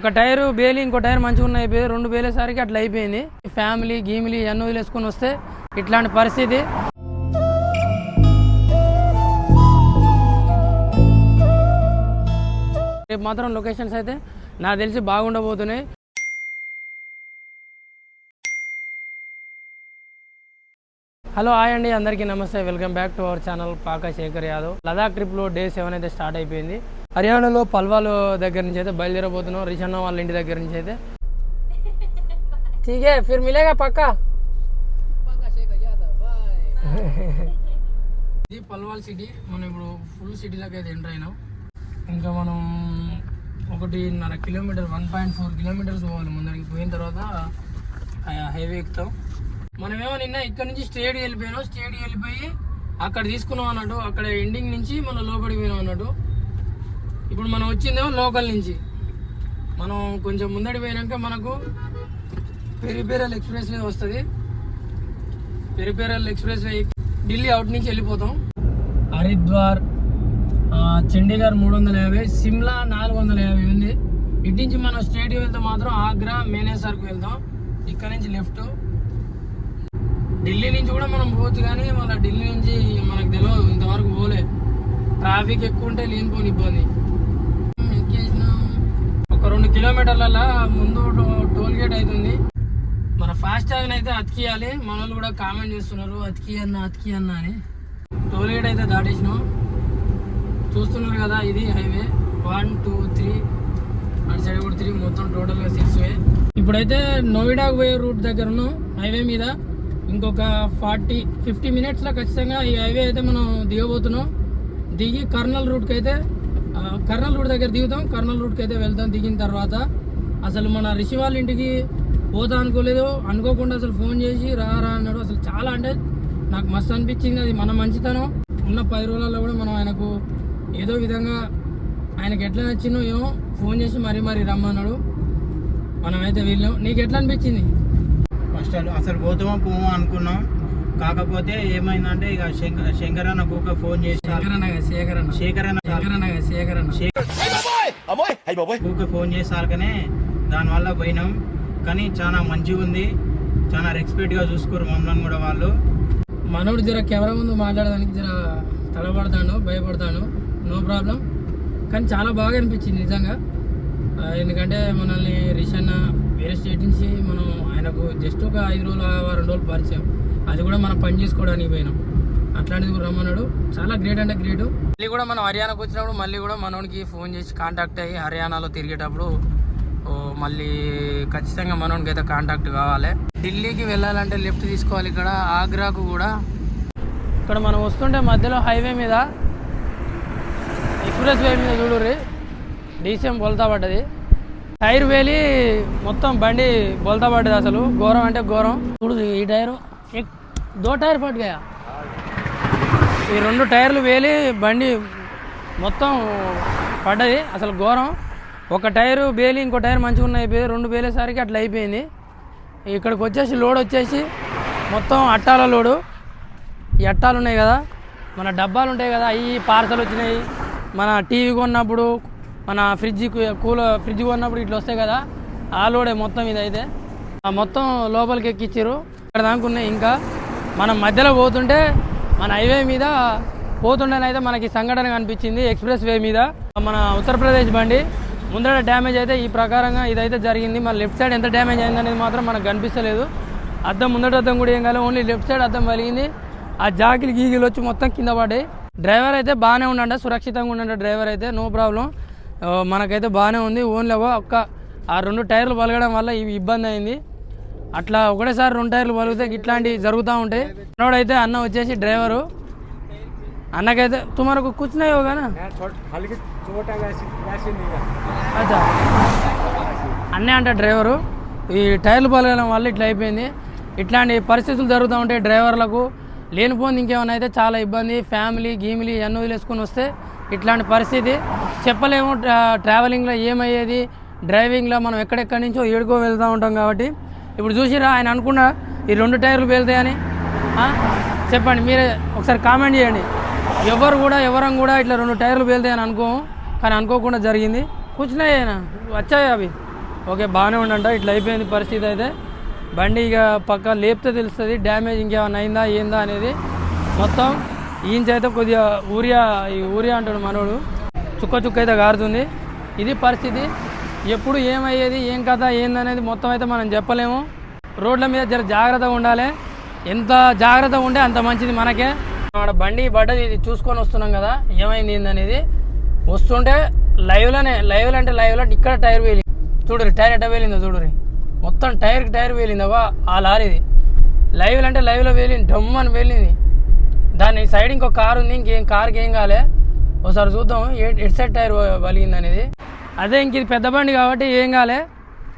ఒక టైర్ బేలి ఇంకో టైర్ మంచిగా ఉన్నాయి. అయిపోయి రెండు బేలేసరికి అట్లా అయిపోయింది. ఫ్యామిలీ గీమిలీ అన్ని వదిలేసుకొని వస్తే ఇట్లాంటి పరిస్థితి. రేపు మాత్రం లొకేషన్స్ అయితే నాకు తెలిసి బాగుండబోతున్నాయి. హలో హాయ్ అండి. అందరికీ నమస్తే. Welcome back to our channel Paka Shekar Yadav. Ladakh ట్రిప్లో డే సెవెన్ అయితే స్టార్ట్ అయిపోయింది. హర్యానాలో పల్వాలు దగ్గర నుంచి అయితే బయలుదేరబోతున్నాం. రిషన్న వాళ్ళ ఇంటి దగ్గర నుంచి అయితే. ఠీకే ఫిర్ మిలేగా పక్కా? ఇది పల్వాల్ సిటీ. మనం ఇప్పుడు ఫుల్ సిటీలోకి అయితే ఎంటర్ అయినాం. ఇంకా మనం ఒకటిన్నర kilometre one point four kilometres పోవాలి ముందరికి. పోయిన తర్వాత హైవే ఎక్కుతాం. మనమేమో నిన్న ఇక్కడ నుంచి స్ట్రేట్ వెళ్ళిపోయినాం. స్ట్రేట్ వెళ్ళిపోయి అక్కడ తీసుకున్నాం అన్నట్టు అక్కడ ఎండింగ్ నుంచి మనం లోపలికి పోయినాం అన్నట్టు. ఇప్పుడు మనం వచ్చిందేమో లోకల్ నుంచి. మనం కొంచెం ముందడి పోయినాక మనకు పెరిపేరల్ ఎక్స్ప్రెస్ వే వస్తుంది. Peripheral express way Delhi out నుంచి వెళ్ళిపోతాం. హరిద్వార్ చండీగఢ్ మూడు వందల యాభై సిమ్లా నాలుగు వందల యాభై ఉంది. ఇటు నుంచి మనం స్టేడియం వెళ్తే మాత్రం ఆగ్రా మేనేసర్కు వెళ్తాం ఇక్కడ నుంచి లెఫ్ట్. ఢిల్లీ నుంచి కూడా మనం పోవచ్చు కానీ మళ్ళీ ఢిల్లీ నుంచి మనకు తెలియదు ఇంతవరకు పోలే. ట్రాఫిక్ ఎక్కువ ఉంటే లేనిపోని ఇబ్బంది. ఎక్కేసినాం ఒక రెండు కిలోమీటర్ల ముందు టో- టోల్ గేట్ అవుతుంది మన ఫాస్ట్ ట్యాగ్ అయితే అతికియాలి మన కూడా కామెంట్ చేస్తున్నారు అతికి అన్న అతికి అన్న అని. టోల్ గేట్ అయితే దాటేసినాం. చూస్తున్నారు కదా ఇది హైవే. One two three. అటు సైడ్ కూడా త్రీ మొత్తం టోటల్గా సిక్స్ వే. ఇప్పుడైతే నోయిడాకు పోయే రూట్ దగ్గర ఉన్నాం హైవే మీద. ఇంకొక ఫార్టీ ఫిఫ్టీ మినిట్స్లో ఖచ్చితంగా ఈ హైవే అయితే మనం దిగబోతున్నాం. దిగి కర్నల్ రూట్కి అయితే కర్నల్ రూట్ దగ్గర దిగుతాం. కర్నల్ రూట్కి అయితే వెళ్తాం. దిగిన తర్వాత అసలు మన రిషి వాళ్ళ ఇంటికి పోతా అనుకోలేదు. అనుకోకుండా అసలు ఫోన్ చేసి రా రా అన్నాడు. అసలు చాలా అంటే నాకు మస్తు అనిపించింది. అది మన మంచితనం. ఉన్న పది రోజులలో కూడా మనం ఆయనకు ఏదో విధంగా ఆయనకు ఎట్లా నచ్చిందో ఏమో ఫోన్ చేసి మరీ మరీ రమ్మన్నాడు. మనమైతే వెళ్ళాం నీకు ఎట్లా అనిపించింది? ఫస్ట్ అసలు- అసలు పోతామో పోమో అనుకున్నాం. కాకపోతే ఏమైందంటే ఇక శంకర్ శంకర్ అన్న కూక ఫోన్ చేసి శేఖరన్న. కూక ఫోన్ చేసాకనే దానివల్ల పోయినాం. కానీ చాలా మంచిగా ఉంది చాలా రెస్పెక్ట్గా చూసుకోరు మమ్మల్ని కూడా వాళ్ళు. మనోడు జర కెమెరా ముందు మాట్లాడడానికి జర తడబడతాను భయపడతాను నో ప్రాబ్లం. కానీ చాలా బాగా అనిపించింది నిజంగా. ఎందుకంటే మనల్ని రిషన్న వేరే స్టేట్ నుంచి మనం ఆయనకు జస్ట్ ఒక ఐదు రోజులు వారం రోజులు పరిచయం. అది కూడా మనం పని చేసుకోవడానికి పోయినాం. అట్లాంటిది కూడా రమ్మన్నాడు. చాలా గ్రేట్ అంటే గ్రేట్ మళ్ళీ కూడా మనం హర్యానాకు వచ్చినప్పుడు మళ్ళీ కూడా మనోనికి ఫోన్ చేసి కాంటాక్ట్ అయ్యి హర్యానాలో తిరిగేటప్పుడు మళ్ళీ ఖచ్చితంగా మనోనికి అయితే కాంటాక్ట్ కావాలి. ఢిల్లీకి వెళ్ళాలంటే లెఫ్ట్ తీసుకోవాలి ఇక్కడ ఆగ్రాకు కూడా. ఇక్కడ మనం వస్తుంటే మధ్యలో హైవే మీద ఎక్స్ప్రెస్ వే మీద చూడుర్రి. డీసీఎం బొలతా పడ్డది. టైర్ వేలి మొత్తం బండి బొలతా పడ్డది అసలు. ఘోరం అంటే ఘోరం. చూడు ఈ టైరు. ఎక్- దో టైర్ పట్టుగా ఈ రెండు టైర్లు వేలి బండి మొత్తం పడ్డది. అసలు ఘోరం. ఒక టైరు బేలి ఇంకో టైర్ మంచిగా ఉన్నాయి అయిపోయి రెండు బేలేసరికి అట్లా అయిపోయింది. ఇక్కడికి వచ్చేసి లోడ్ వచ్చేసి మొత్తం అట్టాల లోడు. ఈ అట్టాలు ఉన్నాయి కదా మన డబ్బాలు ఉంటాయి కదా అవి పార్సల్ వచ్చినాయి. మన టీవీ కొన్నప్పుడు మన ఫ్రిడ్జ్ కూల ఫ్రిడ్జ్ కొన్నప్పుడు ఇట్లా వస్తాయి కదా ఆ లోడే మొత్తం ఇది అయితే ఆ మొత్తం లోపలికి ఎక్కిచ్చారు ఇక్కడ దాకా ఉన్నాయి ఇంకా. మనం మధ్యలో పోతుంటే మన హైవే మీద పోతుండేనైతే మనకి సంఘటన కనిపించింది ఎక్స్ప్రెస్ వే మీద. మన ఉత్తరప్రదేశ్ బండి ముందర డ్యామేజ్ అయితే ఈ ప్రకారంగా ఇదైతే జరిగింది. మన లెఫ్ట్ సైడ్ ఎంత డ్యామేజ్ అయిందనేది మాత్రం మనకు కనిపిస్తలేదు. అద్దం ముందట అద్దం కూడా ఏం కాలేదు ఓన్లీ లెఫ్ట్ సైడ్ అద్దం కలిగింది ఆ జాకిలు గీగిలు వచ్చి మొత్తం కింద పడ్డాయి. డ్రైవర్ అయితే బాగానే ఉండండి సురక్షితంగా ఉండండి డ్రైవర్ అయితే నో ప్రాబ్లం. మనకైతే బాగానే ఉంది. ఓన్లీ ఒక్క ఆ రెండు టైర్లు పలగడం వల్ల ఇవి ఇబ్బంది అయింది. అట్లా ఒకటేసారి రెండు టైర్లు పలిగితే ఇట్లాంటివి జరుగుతూ ఉంటాయి. మనోడైతే అన్న వచ్చేసి డ్రైవరు. అన్నకైతే తుమరకు కూర్చున్నాయి కానీ అచ్చా. అన్నే అంట డ్రైవరు. ఈ టైర్లు పలగడం వల్ల ఇట్లా అయిపోయింది. ఇట్లాంటి పరిస్థితులు జరుగుతూ ఉంటాయి డ్రైవర్లకు. లేనిపోయింది ఇంకేమైనా అయితే చాలా ఇబ్బంది. ఫ్యామిలీ గీమిలీ అన్నీ వదిలేసుకొని వస్తే ఇట్లాంటి పరిస్థితి. చెప్పలేము ట్రా- ట్రావెలింగ్లో ఏమయ్యేది? డ్రైవింగ్లో మనం ఎక్కడెక్కడి నుంచో ఏడుకో వెళ్తూ ఉంటాం కాబట్టి ఇప్పుడు చూసిరా ఆయన అనుకున్నా ఈ రెండు టైర్లు పేలుతాయని. చెప్పండి మీరే ఒకసారి కామెంట్ చేయండి. ఎవరు కూడా ఎవరం కూడా ఇట్లా రెండు టైర్లు పేలుతాయని అనుకోము కానీ అనుకోకుండా జరిగింది. కూర్చున్నాయి ఆయన వచ్చాయి అవి? ఓకే బాగానే ఉండంట ఇట్లా అయిపోయింది పరిస్థితి అయితే. బండి ఇక పక్క లేపితే తెలుస్తుంది డ్యామేజ్ ఇంకేమైనా అయిందా ఏందా అనేది. మొత్తం ఈంచ కొద్దిగా ఊరియా ఈ ఊరియా అంటాడు మనోడు. చుక్క చుక్క అయితే గారుతుంది. ఇది పరిస్థితి. ఎప్పుడు ఏమయ్యేది ఏం కథ ఏందనేది మొత్తం అయితే మనం చెప్పలేము. రోడ్ల మీద జర జాగ్రత్తగా ఉండాలి. ఎంత జాగ్రత్తగా ఉంటే అంత మంచిది మనకే. మన బండి బడ్డది ఇది చూసుకొని వస్తున్నాం కదా ఏమైంది ఏందనేది. వస్తుంటే లైవ్లోనే లైవ్లో అంటే లైవ్లో ఇక్కడ టైర్ వేలి. చూడరు టైర్ ఎట్ట వేలిందో చూడరు మొత్తం టైర్కి టైర్ వేలిందవా ఆ లారీది. లైవ్లో అంటే లైవ్లో వేలింది డమ్ అని వేలింది. దాని సైడ్ ఇంకో కారు ఉంది ఇంకేం కార్కి ఏం కాలే. ఒకసారి చూద్దాం ఎట్ ఎటు సైడ్ టైర్ వలిగింది అనేది అదే ఇంక ఇది పెద్ద బండి కాబట్టి ఏం కాలే.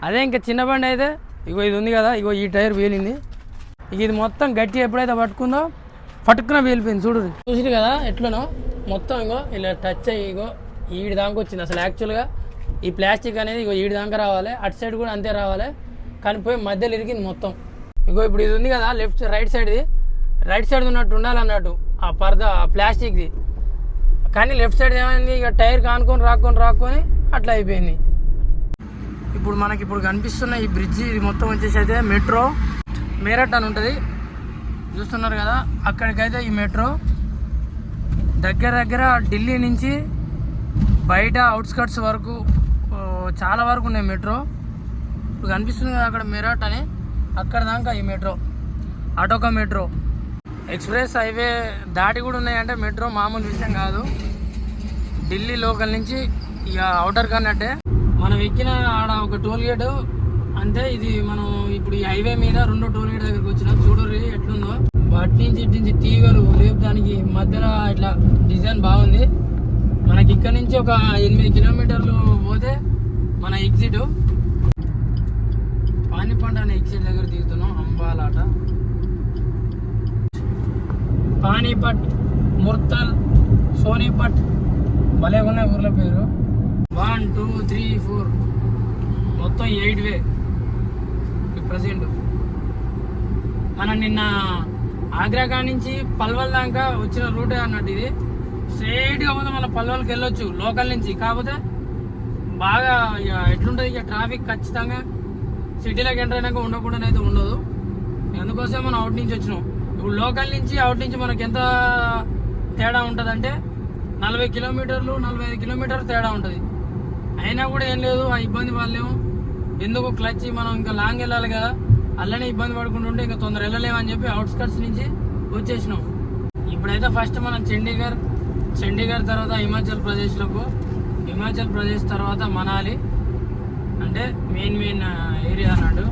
అదే ఇంకా చిన్న బండి అయితే ఇగో ఇది ఉంది కదా ఇగో ఈ టైర్ వేలింది. ఇక ఇది మొత్తం గట్టి ఎప్పుడైతే పట్టుకుందో పట్టుకున్న వీలిపోయింది చూడు చూసి కదా ఎట్లనో మొత్తం ఇగో ఇలా టచ్ అయ్యి ఇగో ఈడి దాకా వచ్చింది. అసలు యాక్చువల్గా ఈ ప్లాస్టిక్ అనేది ఇగో ఈడి దాకా రావాలి అటు సైడ్ కూడా అంతే రావాలి. కానీ పోయి మధ్యలో ఇరిగింది మొత్తం. ఇగో ఇప్పుడు ఇది ఉంది కదా లెఫ్ట్ రైట్ సైడ్ది రైట్ సైడ్ ఉన్నట్టు ఉండాలన్నట్టు ఆ పరద ఆ ప్లాస్టిక్ది. కానీ లెఫ్ట్ సైడ్ ఏమైంది? ఇక టైర్ కానుకొని రాకొని రాక్కొని అట్లా అయిపోయింది. ఇప్పుడు మనకి ఇప్పుడు కనిపిస్తున్న ఈ బ్రిడ్జ్ ఇది మొత్తం వచ్చేసి అయితే మెట్రో మేరట్ అని ఉంటుంది. చూస్తున్నారు కదా అక్కడికైతే ఈ మెట్రో దగ్గర దగ్గర ఢిల్లీ నుంచి బయట అవుట్స్కట్స్ వరకు చాలా వరకు ఉన్నాయి మెట్రో ఇప్పుడు కనిపిస్తుంది కదా అక్కడ మెరట్ అని అక్కడ దాకా ఈ మెట్రో అటొక మెట్రో ఎక్స్ప్రెస్ హైవే దాటి కూడా ఉన్నాయంటే మెట్రో మామూలు విషయం కాదు. ఢిల్లీ లోకల్ నుంచి ఇక అవుటర్ కన్నట్టే మనం ఎక్కిన ఆడ ఒక టోల్ గేట్ అంతే ఇది మనం ఇప్పుడు ఈ హైవే మీద రెండో టోల్ గేట్ దగ్గరికి వచ్చినాం. చూడరు ఎట్లుందో. వాటి నుంచి ఇటు నుంచి తీగలు లేపు దానికి మధ్యలో ఇట్లా డిజైన్ బాగుంది. మనకి ఇక్కడ నుంచి ఒక ఎనిమిది కిలోమీటర్లు పోతే మన ఎగ్జిట్ పానిపంట అనే ఎగ్జిట్ దగ్గర దిగుతున్నాం అంబాలాట. పానీపట్ ముర్తల్ సోనీపట్ భలే ఉన్నాయి ఊర్ల పేరు. One two three four. మొత్తం ఎయిట్ వే. ప్రజెంట్. మనం నిన్న ఆగ్రా కాడ నుంచి పల్వల్ దాకా వచ్చిన రూటే అన్నట్టు ఇది. స్ట్రైట్గా పోతే మన పల్వల్కి వెళ్ళొచ్చు లోకల్ నుంచి. కాకపోతే బాగా ఇక ఎట్లుంటుంది ఇక ట్రాఫిక్ ఖచ్చితంగా సిటీలోకి ఎంటర్ అయినాక ఉండకుండా అయితే ఉండదు. అందుకోసం మనం అవుట్ నుంచి వచ్చినాం. ఇప్పుడు లోకల్ నుంచి అవుట్ నుంచి మనకి ఎంత తేడా ఉంటుందంటే నలభై కిలోమీటర్లు నలభై ఐదు కిలోమీటర్లు తేడా ఉంటుంది. అయినా కూడా ఏం లేదు ఆ ఇబ్బంది పడలేము. ఎందుకు క్లచ్ మనం ఇంకా లాంగ్ వెళ్ళాలి కదా అలానే ఇబ్బంది పడుకుంటుంటే ఇంకా తొందర వెళ్ళలేమని చెప్పి అవుట్స్కట్స్ నుంచి వచ్చేసినాం. ఇప్పుడైతే ఫస్ట్ మనం చండీగఢ్ చండీగఢ్ తర్వాత హిమాచల్ ప్రదేశ్లోకి హిమాచల్ ప్రదేశ్ తర్వాత మనాలి. అంటే మెయిన్ మెయిన్ ఏరియా అన్నట్టు.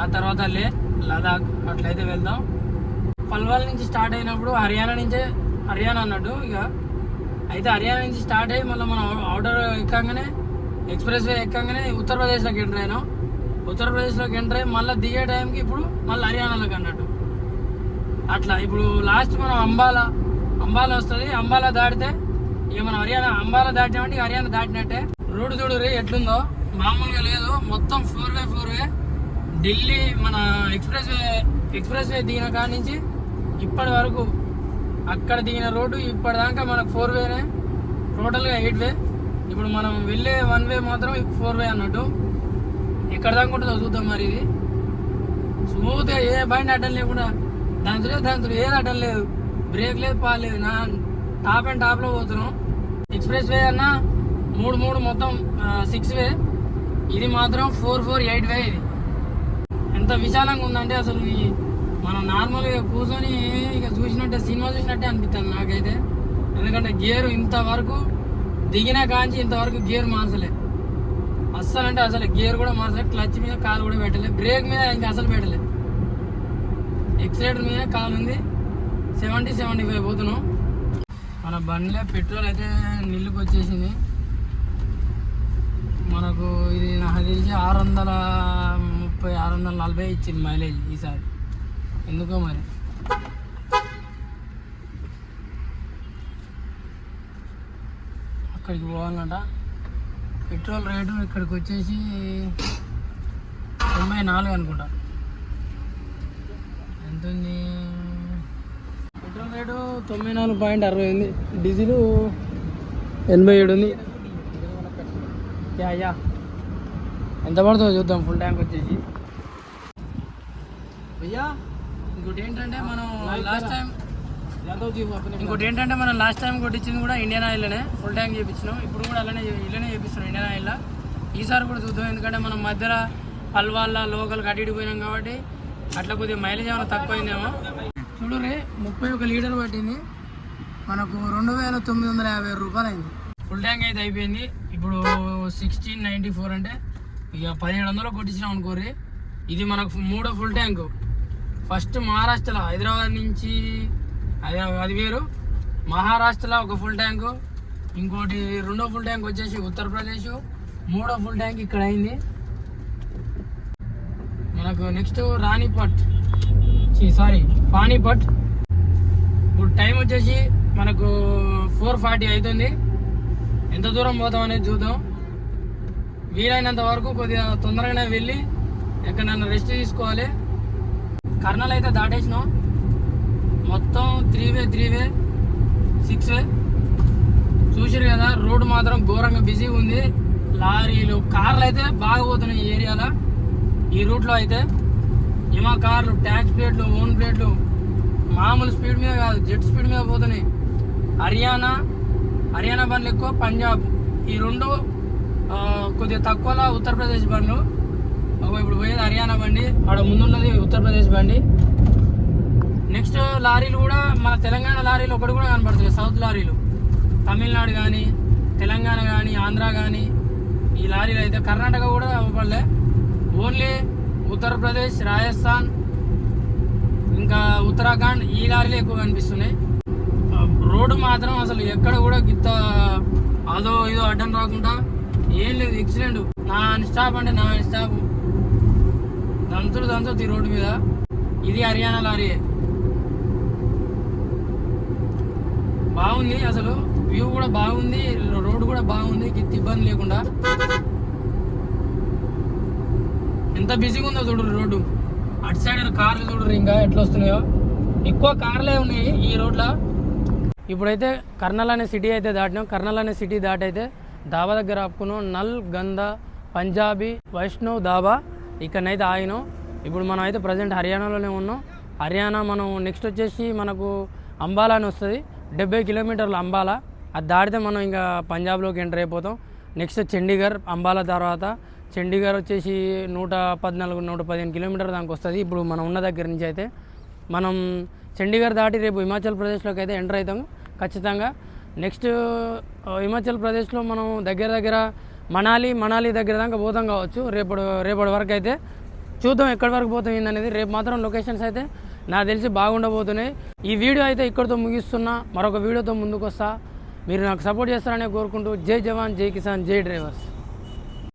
ఆ తర్వాత లే లదాఖ్ అట్లయితే వెళ్దాం. పల్వాల్ నుంచి స్టార్ట్ అయినప్పుడు హర్యానా నుంచే హర్యానా అన్నట్టు ఇక అయితే హర్యానా నుంచి స్టార్ట్ అయ్యి మళ్ళీ మనం అవుటర్ ఎక్కగానే ఎక్స్ప్రెస్ వే ఎక్కగానే ఉత్తరప్రదేశ్లోకి ఎంటర్ అయినాం. ఉత్తరప్రదేశ్లోకి ఎంటర్ అయ్యి మళ్ళీ దిగే టైంకి ఇప్పుడు మళ్ళీ హర్యానాలోకి అన్నట్టు. అట్లా ఇప్పుడు లాస్ట్ మనం అంబాలా అంబాలా వస్తుంది. అంబాలా దాటితే ఇక మనం హర్యానా అంబాలా దాటినామంటే హర్యానా దాటినట్టే. రోడ్డు చూడరు రే ఎట్లుందో? మామూలుగా లేదు. మొత్తం four way four way Delhi మన ఎక్స్ప్రెస్ వే ఎక్స్ప్రెస్ వే దిగిన కాడ నుంచి ఇప్పటి వరకు అక్కడ దిగిన రోడ్డు ఇప్పటిదాకా మనకు ఫోర్ వేనే టోటల్గా ఎయిట్ వే ఇప్పుడు మనం వెళ్ళే వన్ వే మాత్రం ఫోర్ వే అన్నట్టు. ఎక్కడ దాకా ఉంటుందో చూద్దాం మరి ఇది. స్మూత్గా ఏ బండి అడ్డం లేకుండా. దాని చూడ దాని ఏది అడ్డం లేదు. బ్రేక్ లేదు పాలేదు నా టాప్ అండ్ టాప్లో పోతున్నాం. ఎక్స్ప్రెస్ వే అన్న మూడు మూడు మొత్తం సిక్స్ వే ఇది మాత్రం ఫోర్ ఫోర్ ఎయిట్ వే ఇది. ఎంత విశాలంగా ఉందంటే అసలు మనం నార్మల్గా కూర్చొని చూసినట్టే సినిమా చూసినట్టే అనిపిస్తుంది నాకైతే. ఎందుకంటే గేర్ ఇంతవరకు దిగిన కాంచి ఇంతవరకు గేర్ మార్చలే. అస్సలు అంటే అసలు గేర్ కూడా మార్చలే క్లచ్ మీద కాలు కూడా పెట్టలే బ్రేక్ మీద ఇంకా అసలు పెట్టలే. ఎక్సలేటర్ మీద కాలు ఉంది సెవెంటీ సెవెంటీ ఫైవ్ పోతున్నాం. మన బండిలో పెట్రోల్ అయితే నిల్లుకు వచ్చేసింది మనకు ఇది నాకు తెలిసి ఆరు వందల ముప్పై ఆరు వందల నలభై ఇచ్చింది మైలేజ్ ఈసారి. ఎందుకో మరి? అక్కడికి పోవాలంట పెట్రోల్ రేటు ఇక్కడికి వచ్చేసి తొంభై నాలుగు అనుకుంటా. ఎంత ఉంది పెట్రోల్ రేటు తొంభై నాలుగు పాయింట్ అరవై ఉంది డీజిల్ ఎనభై ఏడు ఉంది. Yeah yeah. ఎంత పడుతుందో చూద్దాం ఫుల్ ట్యాంక్ వచ్చేసి. భయ్యా ఇంకోటి ఏంటంటే మనం లాస్ట్ టైం ఇంకోటి ఏంటంటే మనం లాస్ట్ టైం కొట్టించింది కూడా ఇండియన్ ఆయిల్నే ఫుల్ ట్యాంక్ చేయించినాం ఇప్పుడు కూడా అలానే ఇలానే చేపిస్తున్నాం ఇండియన్ ఆయిల్లో ఈసారి కూడా చూద్దాం ఎందుకంటే మనం మధ్యలో పల్వాళ్ళ లోకల్ కట్టి పోయినాం కాబట్టి అట్లా కొద్దిగా మైలేజ్ ఏమైనా తక్కువైందేమో. చూడు రే ముప్పై ఒక లీటర్ పట్టింది. మనకు రెండు వేల తొమ్మిది వందల యాభై రూపాయలు అయింది. ఫుల్ ట్యాంక్ అయితే అయిపోయింది. ఇప్పుడు సిక్స్టీన్ నైంటీ ఫోర్ అంటే ఇక పదిహేడు వందలు కొట్టించినాం అనుకోరి ఇది మనకు మూడో ఫుల్ ట్యాంకు ఫస్ట్ మహారాష్ట్రలో హైదరాబాద్ నుంచి అది అది వేరు. మహారాష్ట్రలో ఒక ఫుల్ ట్యాంకు ఇంకోటి రెండో ఫుల్ ట్యాంక్ వచ్చేసి ఉత్తరప్రదేశ్ మూడో ఫుల్ ట్యాంక్ ఇక్కడ అయింది. మనకు నెక్స్ట్ రాణిపట్. సారీ పానీపట్. ఇప్పుడు టైం వచ్చేసి మనకు ఫోర్ ఫార్టీ అవుతుంది ఎంత దూరం పోతాం అనేది చూద్దాం. వీలైనంత వరకు కొద్దిగా తొందరగానే వెళ్ళి ఎక్కడైనా రెస్ట్ తీసుకోవాలి. కర్నల్ అయితే దాటేసినాం. మొత్తం three way three way six way చూసారు కదా రోడ్డు మాత్రం ఘోరంగా బిజీగా ఉంది. లారీలు కార్లు అయితే బాగా పోతున్నాయి ఈ ఏరియాలో. ఈ రూట్లో అయితే ఇమా కార్లు ట్యాక్స్ ప్లేట్లు ఓన్ ప్లేట్లు. మామూలు స్పీడ్ మీద కాదు జెట్ స్పీడ్ మీద పోతున్నాయి. హర్యానా హర్యానా బండ్లు ఎక్కువ పంజాబ్. ఈ రెండు కొద్దిగా తక్కువలో ఉత్తరప్రదేశ్ బండ్లు. ఒక ఇప్పుడు పోయేది హర్యానా బండి. ఆడ ముందున్నది ఉత్తరప్రదేశ్ బండి. నెక్స్ట్ లారీలు కూడా మన తెలంగాణ లారీలు ఒకటి కూడా కనబడుతుంది సౌత్ లారీలు. తమిళనాడు కానీ తెలంగాణ కానీ ఆంధ్ర కానీ ఈ లారీలు అయితే కర్ణాటక కూడా అవ్వబడలే ఓన్లీ ఉత్తరప్రదేశ్ రాజస్థాన్ ఇంకా ఉత్తరాఖండ్ ఈ లారీలు ఎక్కువ కనిపిస్తున్నాయి. రోడ్డు మాత్రం అసలు ఎక్కడ కూడా గిత్త అదో ఇదో అడ్డం రాకుండా ఏం లేదు ఎక్సిడెంట్ నా స్టాప్ అంటే నా స్టాప్ దంతులు దంతులు ఈ రోడ్డు మీద. ఇది హర్యానా లారీ బాగుంది అసలు. వ్యూ కూడా బాగుంది రోడ్డు కూడా బాగుంది గిత్త ఇబ్బంది లేకుండా. ఎంత బిజీగా ఉందో చూడు రోడ్డు. అటు సైడ్ కార్లు చూడరు ఇంకా ఎట్లా వస్తున్నాయో. ఎక్కువ కార్లే ఉన్నాయి ఈ రోడ్లో. ఇప్పుడైతే కర్నల్ అనే సిటీ అయితే దాటినాం. కర్నల్ అనే సిటీ దాటైతే ధాబా దగ్గర ఆపుకున్నాం. నల్ గంధ పంజాబీ వైష్ణవ్ దాబా ఇక్కడనైతే ఆగినాం. ఇప్పుడు మనం అయితే ప్రజెంట్ హర్యానాలోనే ఉన్నాం. హర్యానా మనం నెక్స్ట్ వచ్చేసి మనకు అంబాలా అని వస్తుంది. డెబ్బై కిలోమీటర్లు అంబాలా. అది దాటితే మనం ఇంకా పంజాబ్లోకి ఎంటర్ అయిపోతాం. నెక్స్ట్ చండీగఢ్ అంబాలా తర్వాత. చండీగఢ్ వచ్చేసి నూట పద్నాలుగు నూట పదిహేను కిలోమీటర్ దానికి వస్తుంది. ఇప్పుడు మనం ఉన్న దగ్గర నుంచి అయితే మనం చండీగఢ్ దాటి రేపు హిమాచల్ ప్రదేశ్లోకి అయితే ఎంటర్ అవుతాం. ఖచ్చితంగా. నెక్స్ట్ హిమాచల్ ప్రదేశ్లో మనం దగ్గర దగ్గర మనాలి మనాలి దగ్గర దాకా పోతాం కావచ్చు. రేపటి రేపటి వరకు అయితే చూద్దాం ఎక్కడి వరకు పోతాం ఏందనేది. రేపు మాత్రం లొకేషన్స్ అయితే నాకు తెలిసి బాగుండబోతున్నాయి ఈ వీడియో అయితే ఇక్కడితో ముగిస్తున్నా. మరొక వీడియోతో ముందుకు వస్తా మీరు నాకు సపోర్ట్ చేస్తారనే కోరుకుంటూ జై జవాన్ జై కిసాన్ జై డ్రైవర్స్.